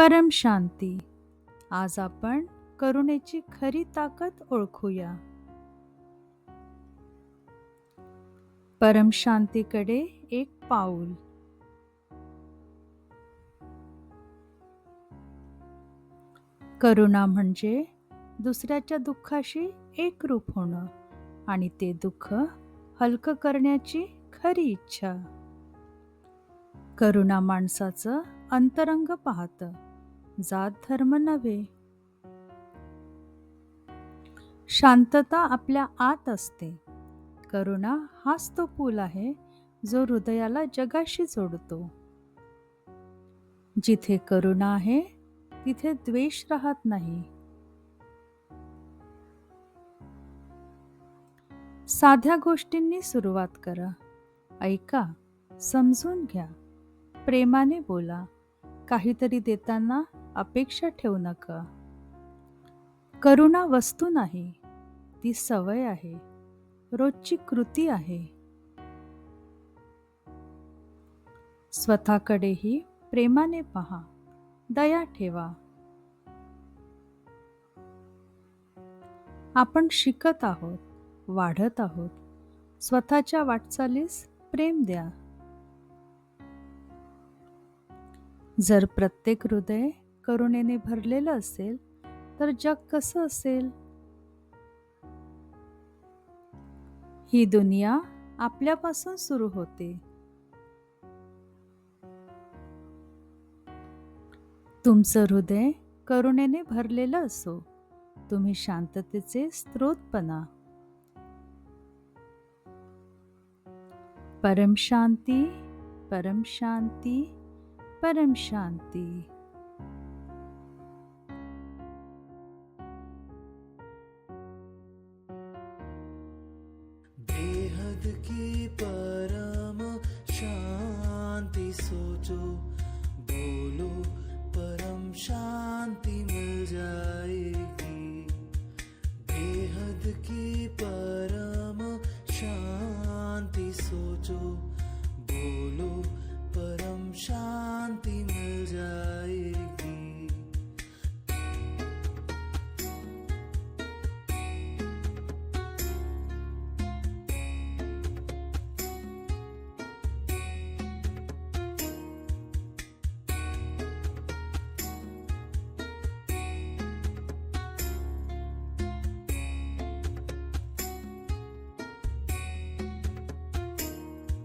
परम शांती. आज आपण करुणेची खरी ताकद ओळखूया. परम शांतीकडे एक पाऊल. करुणा म्हणजे दुसऱ्याच्या दुःखाशी एकरूप होणं आणि ते दुःख हलकं करण्याची खरी इच्छा. करुणा माणसाचं अंतरंग पाहतं. जात धर्म नव्हे. शांतता आपल्या आत असते. करुणा हाच तो पूल आहे जो हृदयाला जगाशी जोडतो. जिथे करुणा आहे तिथे द्वेष राहत नाही. साध्या गोष्टींनी सुरुवात करा. ऐका समजून घ्या. प्रेमाने बोला. काहीतरी देताना अपेक्षा ठेवू नका. करुणा वस्तू नाही ती सवय आहे रोजची कृती आहे. स्वतःकडेही प्रेमाने पहा दया ठेवा. आपण शिकत आहोत वाढत आहोत स्वतःच्या वाटचालीस प्रेम द्या. जर प्रत्येक हृदय करुणेने भरलेलं असेल तर जग कसं असेल? ही दुनिया आपल्यापासून सुरू होते. तुमचं हृदय करुणेने भरलेलं असो. तुम्ही शांततेचे स्रोत बना परम शांती परम शांती परम शांती. की परम शांति सोचो बोलो परम शांति